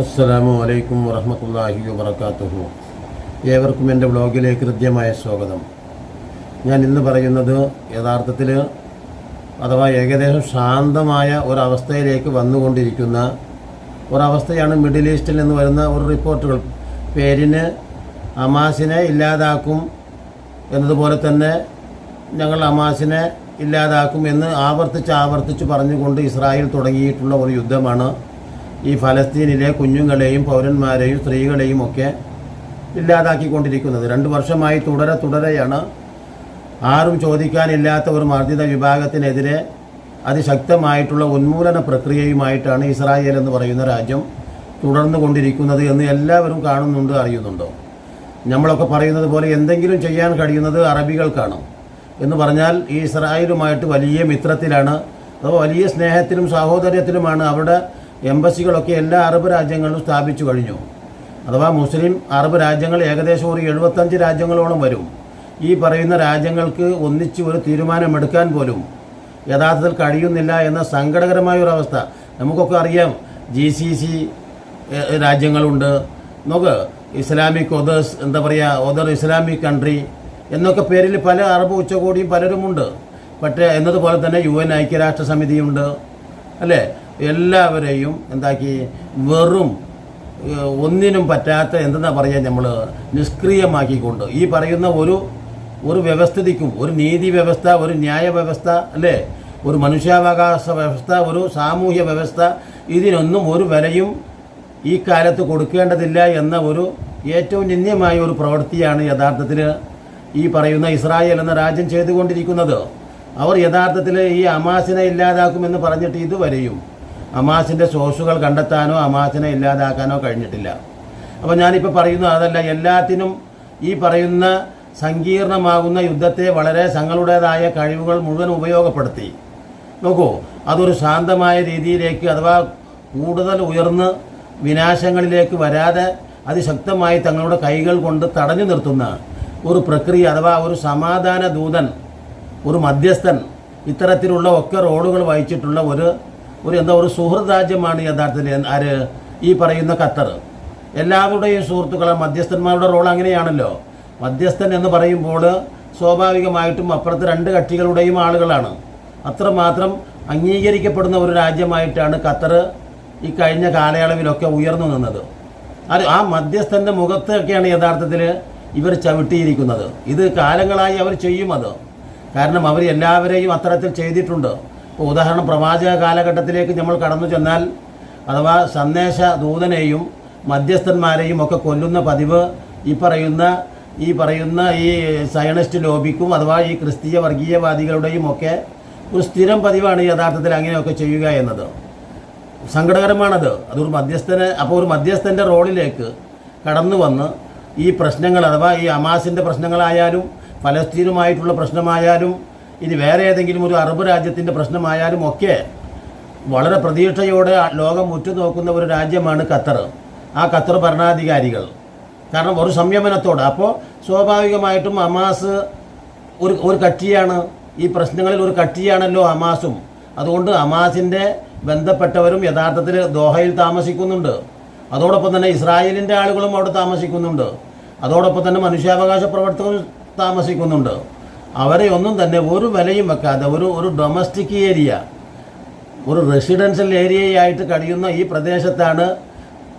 അസ്സലാമു അലൈക്കും വറഹമത്തല്ലാഹി വബർക്കാത്തുഹു ഏവർക്കും എന്റെ വ്ളോഗിലേക്ക് ഹൃദ്യമായ സ്വാഗതം. ഞാൻ ഇന്ന് പറയുന്നത് യഥാർത്ഥത്തിൽ അഥവാ ഏകദേശം ശാന്തമായ ഒരവസ്ഥയിലേക്ക് വന്നുകൊണ്ടിരിക്കുന്ന ഒരവസ്ഥയാണ് മിഡിൽ ഈസ്റ്റിൽ നിന്ന് വരുന്ന ഒരു റിപ്പോർട്ടുകൾ. പേരിന് അമാസിനെ ഇല്ലാതാക്കും എന്നതുപോലെ തന്നെ ഞങ്ങൾ അമാസിനെ ഇല്ലാതാക്കും എന്ന് ആവർത്തിച്ച് ആവർത്തിച്ച് പറഞ്ഞുകൊണ്ട് ഇസ്രായേൽ തുടങ്ങിയിട്ടുള്ള ഒരു യുദ്ധമാണ് ഈ ഫലസ്തീനിലെ കുഞ്ഞുങ്ങളെയും പൗരന്മാരെയും സ്ത്രീകളെയും ഒക്കെ ഇല്ലാതാക്കിക്കൊണ്ടിരിക്കുന്നത്. രണ്ട് വർഷമായി തുടരെ തുടരെയാണ്. ആരും ചോദിക്കാനില്ലാത്ത ഒരു മർദ്ദിത വിഭാഗത്തിനെതിരെ അതിശക്തമായിട്ടുള്ള ഉന്മൂലന പ്രക്രിയയുമായിട്ടാണ് ഇസ്രായേൽ എന്ന് പറയുന്ന രാജ്യം തുടർന്നു കൊണ്ടിരിക്കുന്നത് എന്ന് എല്ലാവരും കാണുന്നുണ്ട് അറിയുന്നുണ്ടോ? നമ്മളൊക്കെ പറയുന്നത് പോലെ എന്തെങ്കിലും ചെയ്യാൻ കഴിയുന്നത് അറബികൾക്കാണ്. എന്ന് പറഞ്ഞാൽ ഈ ഇസ്രായേലുമായിട്ട് വലിയ മിത്രത്തിലാണ്. അപ്പോൾ വലിയ സ്നേഹത്തിലും സാഹോദര്യത്തിലുമാണ് അവിടെ എംബസികളൊക്കെ എല്ലാ അറബ് രാജ്യങ്ങളിലും സ്ഥാപിച്ചു കഴിഞ്ഞു. അഥവാ മുസ്ലിം അറബ് രാജ്യങ്ങൾ ഏകദേശം ഒരു എഴുപത്തഞ്ച് രാജ്യങ്ങളോളം വരും. ഈ പറയുന്ന രാജ്യങ്ങൾക്ക് ഒന്നിച്ച് ഒരു തീരുമാനമെടുക്കാൻ പോലും യഥാർത്ഥത്തിൽ കഴിയുന്നില്ല എന്ന സങ്കടകരമായ ഒരു അവസ്ഥ നമുക്കൊക്കെ അറിയാം ജി സി സി രാജ്യങ്ങളുണ്ട്. നോക്ക് ഇസ്ലാമിക് ഒതേഴ്സ് എന്താ പറയുക ഒതർ ഇസ്ലാമിക് കൺട്രി എന്നൊക്കെ പേരിൽ പല അറബ് ഉച്ചകോടിയും പലരുമുണ്ട്. പക്ഷേ എന്നതുപോലെ തന്നെ യു എൻ ഐക്യരാഷ്ട്ര സമിതിയുണ്ട്. അല്ലേ? എല്ലാവരെയും എന്താക്കി വെറും ഒന്നിനും പറ്റാത്ത എന്തെന്നാ പറയുക നമ്മൾ നിഷ്ക്രിയമാക്കിക്കൊണ്ട് ഈ പറയുന്ന ഒരു ഒരു വ്യവസ്ഥിതിക്കും ഒരു നീതി വ്യവസ്ഥ ഒരു ന്യായ വ്യവസ്ഥ അല്ലേ? ഒരു മനുഷ്യാവകാശ വ്യവസ്ഥ ഒരു സാമൂഹ്യ വ്യവസ്ഥ ഇതിനൊന്നും ഒരു വിലയും ഈ കാലത്ത് കൊടുക്കേണ്ടതില്ല എന്ന ഒരു ഏറ്റവും നിന്ദ്യമായ ഒരു പ്രവൃത്തിയാണ് യഥാർത്ഥത്തിൽ ഈ പറയുന്ന ഇസ്രായേൽ എന്ന രാജ്യം ചെയ്തുകൊണ്ടിരിക്കുന്നത്. അവർ യഥാർത്ഥത്തിൽ ഈ അമാസിനെ ഇല്ലാതാക്കുമെന്ന് പറഞ്ഞിട്ട് ഇതുവരെയും അമാസിന്റെ സോഴ്സുകൾ കണ്ടെത്താനോ അമാസിനെ ഇല്ലാതാക്കാനോ കഴിഞ്ഞിട്ടില്ല. അപ്പോൾ ഞാനിപ്പോൾ പറയുന്നു അതല്ല എല്ലാത്തിനും ഈ പറയുന്ന സങ്കീർണമാകുന്ന യുദ്ധത്തെ വളരെ തങ്ങളുടേതായ കഴിവുകൾ മുഴുവൻ ഉപയോഗപ്പെടുത്തി. നോക്കൂ അതൊരു ശാന്തമായ രീതിയിലേക്ക് അഥവാ കൂടുതൽ ഉയർന്ന് വിനാശങ്ങളിലേക്ക് വരാതെ അതിശക്തമായി തങ്ങളുടെ കൈകൾ കൊണ്ട് തടഞ്ഞു നിർത്തുന്ന ഒരു പ്രക്രിയ അഥവാ ഒരു സമാധാന ദൂതൻ ഒരു മധ്യസ്ഥൻ ഇത്തരത്തിലുള്ള ഒക്കെ റോളുകൾ വഹിച്ചിട്ടുള്ള ഒരു ഒരു എന്താ ഒരു സുഹൃത് രാജ്യമാണ് യഥാർത്ഥത്തിൽ ആര്? ഈ പറയുന്ന ഖത്തർ. എല്ലാവരുടെയും സുഹൃത്തുക്കളെ മധ്യസ്ഥന്മാരുടെ റോൾ അങ്ങനെയാണല്ലോ. മധ്യസ്ഥൻ എന്ന് പറയുമ്പോൾ സ്വാഭാവികമായിട്ടും അപ്പുറത്ത് രണ്ട് കക്ഷികളുടെയും ആളുകളാണ്. അത്രമാത്രം അംഗീകരിക്കപ്പെടുന്ന ഒരു രാജ്യമായിട്ടാണ് ഖത്തർ ഈ കഴിഞ്ഞ കാലയളവിലൊക്കെ ഉയർന്നു നിന്നത്. അത് ആ മധ്യസ്ഥന്റെ മുഖത്തൊക്കെയാണ് യഥാർത്ഥത്തിൽ ഇവർ ചവിട്ടിയിരിക്കുന്നത്. ഇത് കാലങ്ങളായി അവർ ചെയ്യും അത് കാരണം അവർ എല്ലാവരെയും അത്തരത്തിൽ ചെയ്തിട്ടുണ്ട്. ഇപ്പോൾ ഉദാഹരണം പ്രവാചക കാലഘട്ടത്തിലേക്ക് നമ്മൾ കടന്നു ചെന്നാൽ അഥവാ സന്ദേശ ദൂതനെയും മധ്യസ്ഥന്മാരെയും ഒക്കെ കൊല്ലുന്ന പതിവ് ഈ പറയുന്ന ഈ പറയുന്ന ഈ സയണിസ്റ്റ് ലോബിക്കും അഥവാ ഈ ക്രിസ്തീയ വർഗീയവാദികളുടെയും ഒക്കെ ഒരു സ്ഥിരം പതിവാണ് യഥാർത്ഥത്തിൽ അങ്ങനെയൊക്കെ ചെയ്യുക എന്നത്. സങ്കടകരമാണത്. അതൊരു മധ്യസ്ഥന് അപ്പോൾ ഒരു മധ്യസ്ഥന്റെ റോളിലേക്ക് കടന്നു വന്ന് ഈ പ്രശ്നങ്ങൾ അഥവാ ഈ അമാസിന്റെ പ്രശ്നങ്ങളായാലും ഫലസ്തീനുമായിട്ടുള്ള പ്രശ്നമായാലും ഇനി വേറെ ഏതെങ്കിലും ഒരു അറബ് രാജ്യത്തിന്റെ പ്രശ്നമായാലും ഒക്കെ വളരെ പ്രതീക്ഷയോടെ ലോകം ഉറ്റുനോക്കുന്ന ഒരു രാജ്യമാണ് ഖത്തർ. ആ ഖത്തർ ഭരണാധികാരികൾ. കാരണം ഒരു സംയമനത്തോടെ. അപ്പോൾ സ്വാഭാവികമായിട്ടും അമാസ് ഒരു ഒരു കക്ഷിയാണ്. ഈ പ്രശ്നങ്ങളിൽ ഒരു കക്ഷിയാണല്ലോ അമാസും അതുകൊണ്ട് ഹമാസിന്റെ ബന്ധപ്പെട്ടവരും യഥാർത്ഥത്തിൽ ദോഹയിൽ താമസിക്കുന്നുണ്ട്. അതോടൊപ്പം തന്നെ ഇസ്രായേലിന്റെ ആളുകളും അവിടെ താമസിക്കുന്നുണ്ട്. അതോടൊപ്പം തന്നെ മനുഷ്യാവകാശ പ്രവർത്തകരും താമസിക്കുന്നുണ്ട്. അവരെ ഒന്നും തന്നെ ഒരു വിലയും വെക്കാതെ ഒരു ഒരു ഡൊമസ്റ്റിക് ഏരിയ ഒരു റെസിഡൻഷ്യൽ ഏരിയയായിട്ട് കഴിയുന്ന ഈ പ്രദേശത്താണ്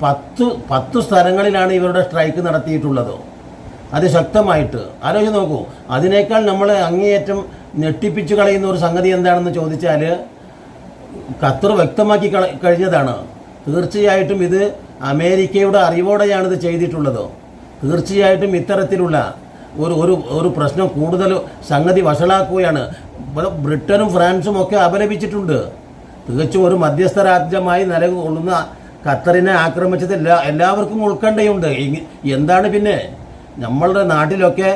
പത്ത് പത്ത് സ്ഥലങ്ങളിലാണ് ഇവരുടെ സ്ട്രൈക്ക് നടത്തിയിട്ടുള്ളത്. അതിശക്തമായിട്ട് ആലോചിച്ച് നോക്കൂ. അതിനേക്കാൾ നമ്മൾ അങ്ങേയറ്റം ഞെട്ടിപ്പിച്ചു കളയുന്ന ഒരു സംഗതി എന്താണെന്ന് ചോദിച്ചാൽ ഖത്തർ വ്യക്തമാക്കി കഴിഞ്ഞതാണ്. തീർച്ചയായിട്ടും ഇത് അമേരിക്കയുടെ അറിവോടെയാണ് ഇത് ചെയ്തിട്ടുള്ളത്. തീർച്ചയായിട്ടും ഇത്തരത്തിലുള്ള ഒരു ഒരു ഒരു പ്രശ്നം കൂടുതൽ സംഗതി വഷളാക്കുകയാണ്. ബ്രിട്ടനും ഫ്രാൻസും ഒക്കെ അപലപിച്ചിട്ടുണ്ട്. തികച്ചും ഒരു മധ്യസ്ഥ രാജ്യമായി നിലകൊള്ളുന്ന ഖത്തറിനെ ആക്രമിച്ചത് എല്ലാ എല്ലാവർക്കും ഉൾക്കണ്ടയുണ്ട്. എന്താണ് പിന്നെ? നമ്മളുടെ നാട്ടിലൊക്കെ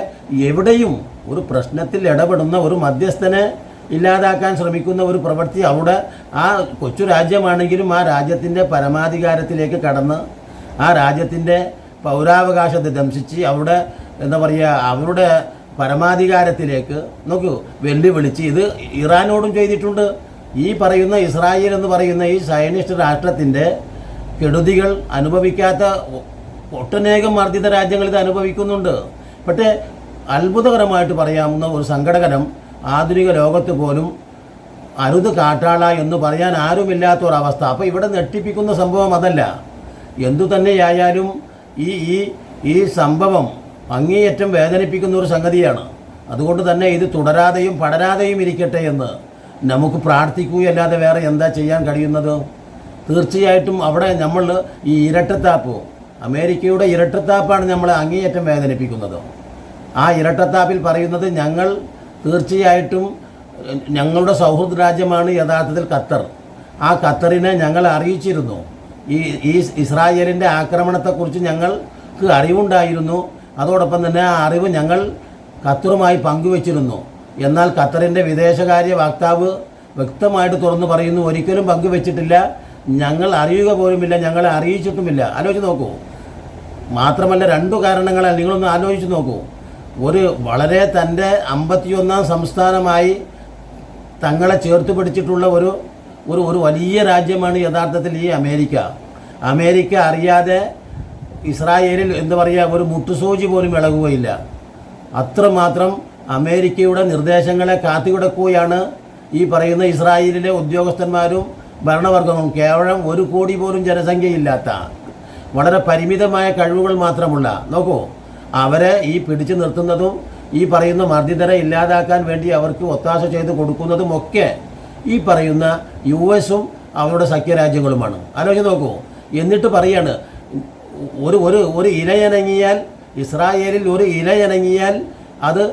എവിടെയും ഒരു പ്രശ്നത്തിൽ ഇടപെടുന്ന ഒരു മധ്യസ്ഥനെ ഇല്ലാതാക്കാൻ ശ്രമിക്കുന്ന ഒരു പ്രവൃത്തി അവിടെ ആ കൊച്ചു രാജ്യമാണെങ്കിലും ആ രാജ്യത്തിന്റെ പരമാധികാരത്തിലേക്ക് കടന്ന് ആ രാജ്യത്തിന്റെ പൗരാവകാശത്തെ ദംശിച്ച് അവിടെ എന്താ പറയുക അവരുടെ പരമാധികാരത്തിലേക്ക് നോക്കൂ വെല്ലുവിളിച്ച് ഇത് ഇറാനോടും ചെയ്തിട്ടുണ്ട്. ഈ പറയുന്ന ഇസ്രായേൽ എന്ന് പറയുന്ന ഈ സയനിസ്റ്റ് രാഷ്ട്രത്തിന്റെ കെടുതികൾ അനുഭവിക്കാത്ത ഒട്ടനേകം മർദ്ദിത രാജ്യങ്ങൾ ഇത് അനുഭവിക്കുന്നുണ്ട്. പക്ഷേ അത്ഭുതകരമായിട്ട് പറയാവുന്ന ഒരു സങ്കടകരം ആധുനിക ലോകത്ത് പോലും അരുത് കാട്ടാള എന്ന് പറയാൻ ആരുമില്ലാത്ത ഒരവസ്ഥ. അപ്പോൾ ഇവിടെ നെട്ടിപ്പിക്കുന്ന സംഭവം അതല്ല. എന്തു തന്നെയായാലും ഈ ഈ ഈ സംഭവം അങ്ങേയറ്റം വേദനിപ്പിക്കുന്ന ഒരു സംഗതിയാണ്. അതുകൊണ്ട് തന്നെ ഇത് തുടരാതെയും പടരാതെയും ഇരിക്കട്ടെ എന്ന് നമുക്ക് പ്രാർത്ഥിക്കുകയല്ലാതെ വേറെ എന്താ ചെയ്യാൻ കഴിയുന്നത്? തീർച്ചയായിട്ടും അവിടെ നമ്മൾ ഈ ഇരട്ടത്താപ്പ് അമേരിക്കയുടെ ഇരട്ടത്താപ്പാണ് നമ്മളെ അങ്ങേയറ്റം വേദനിപ്പിക്കുന്നത്. ആ ഇരട്ടത്താപ്പിൽ പറയുന്നത് ഞങ്ങൾ തീർച്ചയായിട്ടും ഞങ്ങളുടെ സൗഹൃദ രാജ്യമാണ് യഥാർത്ഥത്തിൽ ഖത്തർ. ആ ഖത്തറിനെ ഞങ്ങൾ അറിയിച്ചിരുന്നു. ഈ ഈ ഇസ്രായേലിന്റെ ആക്രമണത്തെക്കുറിച്ച് ഞങ്ങൾക്ക് അറിവുണ്ടായിരുന്നു. അതോടൊപ്പം തന്നെ ആ അറിവ് ഞങ്ങൾ ഖത്തറുമായി പങ്കുവച്ചിരുന്നു. എന്നാൽ ഖത്തറിന്റെ വിദേശകാര്യ വക്താവ് വ്യക്തമായിട്ട് തുറന്നു പറയുന്നു ഒരിക്കലും പങ്കുവച്ചിട്ടില്ല. ഞങ്ങൾ അറിയുക പോലുമില്ല ഞങ്ങളെ അറിയിച്ചിട്ടുമില്ല. ആലോചിച്ച് നോക്കൂ. മാത്രമല്ല രണ്ടു കാരണങ്ങളാൽ നിങ്ങളൊന്ന് ആലോചിച്ച് നോക്കൂ. ഒരു വളരെ തന്റെ അമ്പത്തിയൊന്നാം സംസ്ഥാനമായി തങ്ങളെ ചേർത്ത് പിടിച്ചിട്ടുള്ള ഒരു ഒരു വലിയ രാജ്യമാണ് യഥാർത്ഥത്തിൽ ഈ അമേരിക്ക. അമേരിക്ക അറിയാതെ ഇസ്രായേലിൽ എന്ന് പറയുക ഒരു മുട്ടുസൂചി പോലും ഇളകുകയില്ല. അത്രമാത്രം അമേരിക്കയുടെ നിർദ്ദേശങ്ങളെ കാത്തുകിടക്കുകയാണ് ഈ പറയുന്ന ഇസ്രായേലിലെ ഉദ്യോഗസ്ഥന്മാരും ഭരണവർഗവും. കേവലം ഒരു കോടി പോലും ജനസംഖ്യയില്ലാത്ത വളരെ പരിമിതമായ കഴിവുകൾ മാത്രമുള്ള നോക്കൂ അവരെ ഈ പിടിച്ചു നിർത്തുന്നതും ഈ പറയുന്ന മർദ്ദിതരെ ഇല്ലാതാക്കാൻ വേണ്ടി അവർക്ക് ഒത്താശ ചെയ്ത് കൊടുക്കുന്നതും ഒക്കെ ഈ പറയുന്ന യു എസും അവരുടെ സഖ്യരാജ്യങ്ങളുമാണ്. ആലോചിച്ച് നോക്കൂ എന്നിട്ട് പറയാണ് ഒരു ഒരു ഒരു ഇലയനങ്ങിയാൽ ഇസ്രായേലിൽ ഒരു ഇലയനങ്ങിയാൽ അത്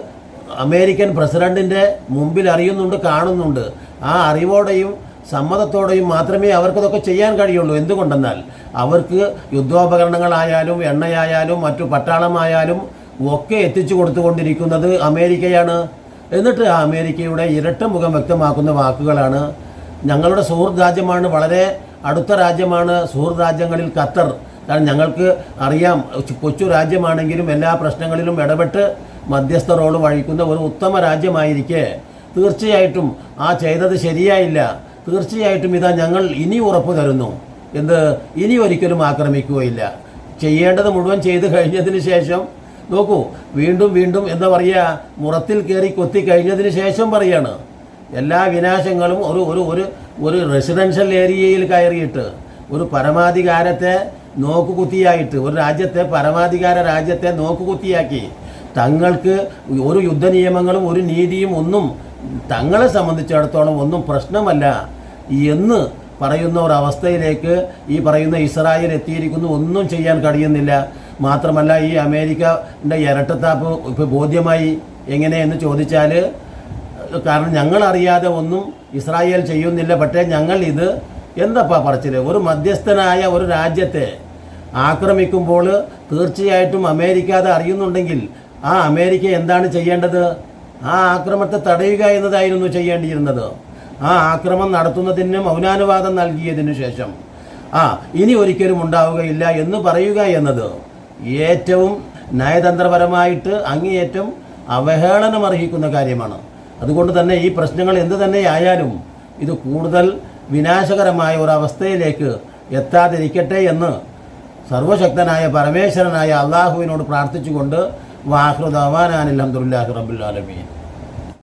അമേരിക്കൻ പ്രസിഡന്റിന്റെ മുമ്പിൽ അറിയുന്നുണ്ട് കാണുന്നുണ്ട്. ആ അറിവോടെയും സമ്മതത്തോടെയും മാത്രമേ അവർക്കതൊക്കെ ചെയ്യാൻ കഴിയുള്ളൂ. എന്തുകൊണ്ടെന്നാൽ അവർക്ക് യുദ്ധോപകരണങ്ങളായാലും എണ്ണയായാലും മറ്റു പട്ടാളമായാലും ഒക്കെ എത്തിച്ചു കൊടുത്തുകൊണ്ടിരിക്കുന്നത് അമേരിക്കയാണ്. എന്നിട്ട് ആ അമേരിക്കയുടെ ഇരട്ട മുഖം വ്യക്തമാക്കുന്ന വാക്കുകളാണ്. ഞങ്ങളുടെ സുഹൃത്ത് രാജ്യമാണ് വളരെ അടുത്ത രാജ്യമാണ്. സുഹൃത്ത് രാജ്യങ്ങളിൽ ഖത്തർ കാരണം ഞങ്ങൾക്ക് അറിയാം കൊച്ചു രാജ്യമാണെങ്കിലും എല്ലാ പ്രശ്നങ്ങളിലും ഇടപെട്ട് മധ്യസ്ഥ റോൾ വഹിക്കുന്ന ഒരു ഉത്തമ രാജ്യമായിരിക്കെ. തീർച്ചയായിട്ടും ആ ചെയ്തത് ശരിയായില്ല. തീർച്ചയായിട്ടും ഇതാ ഞങ്ങൾ ഇനി ഉറപ്പ് തരുന്നു എന്ത് ഇനി ഒരിക്കലും ആക്രമിക്കുകയില്ല. ചെയ്യേണ്ടത് മുഴുവൻ ചെയ്തു കഴിഞ്ഞതിന് ശേഷം നോക്കൂ വീണ്ടും വീണ്ടും എന്താ പറയുക മുറത്തിൽ കയറി കൊത്തി കഴിഞ്ഞതിന് ശേഷം പറയാണ്. എല്ലാ വിനാശങ്ങളും ഒരു ഒരു ഒരു ഒരു റെസിഡൻഷ്യൽ ഏരിയയിൽ കയറിയിട്ട് ഒരു പരമാധികാരത്തെ നോക്കുകുത്തിയായിട്ട് ഒരു രാജ്യത്തെ പരമാധികാര രാജ്യത്തെ നോക്കുകുത്തിയാക്കി തങ്ങൾക്ക് ഒരു യുദ്ധ നിയമങ്ങളും ഒരു നീതിയും ഒന്നും തങ്ങളെ സംബന്ധിച്ചിടത്തോളം ഒന്നും പ്രശ്നമല്ല എന്ന് പറയുന്ന ഒരവസ്ഥയിലേക്ക് ഈ പറയുന്ന ഇസ്രായേൽ എത്തിയിരിക്കുന്നു. ഒന്നും ചെയ്യാൻ കഴിയുന്നില്ല. മാത്രമല്ല ഈ അമേരിക്കയുടെ ഇരട്ടത്താപ്പ് ഇപ്പോൾ ബോധ്യമായി എങ്ങനെയെന്ന് ചോദിച്ചാൽ കാരണം ഞങ്ങളറിയാതെ ഒന്നും ഇസ്രായേൽ ചെയ്യുന്നില്ല. പക്ഷേ ഞങ്ങൾ ഇത് എന്തപ്പാ പറച്ചിൽ? ഒരു മധ്യസ്ഥനായ ഒരു രാജ്യത്തെ ആക്രമിക്കുമ്പോൾ തീർച്ചയായിട്ടും അമേരിക്ക അത് അറിയുന്നുണ്ടെങ്കിൽ ആ അമേരിക്ക എന്താണ് ചെയ്യേണ്ടത്? ആ ആക്രമണത്തെ തടയുക എന്നതായിരുന്നു ചെയ്യേണ്ടിയിരുന്നത്. ആ ആക്രമണം നടത്തുന്നതിന് മൗനാനുവാദം നൽകിയതിനു ശേഷം. ആ ഇനി ഒരിക്കലും ഉണ്ടാവുകയില്ല എന്ന് പറയുക എന്നത് ഏറ്റവും നയതന്ത്രപരമായിട്ട് അങ്ങേയറ്റം അവഹേളനം അർഹിക്കുന്ന കാര്യമാണ്. അതുകൊണ്ട് തന്നെ ഈ പ്രശ്നങ്ങൾ എന്ത് തന്നെയായാലും ഇത് കൂടുതൽ വിനാശകരമായ ഒരവസ്ഥയിലേക്ക് എത്താതിരിക്കട്ടെ എന്ന് സർവശക്തനായ പരമേശ്വരനായ അള്ളാഹുവിനോട് പ്രാർത്ഥിച്ചുകൊണ്ട് വാഹൃദാവാനാൻ അലഹമുല്ലാഹി റബുല്ലാലമീൻ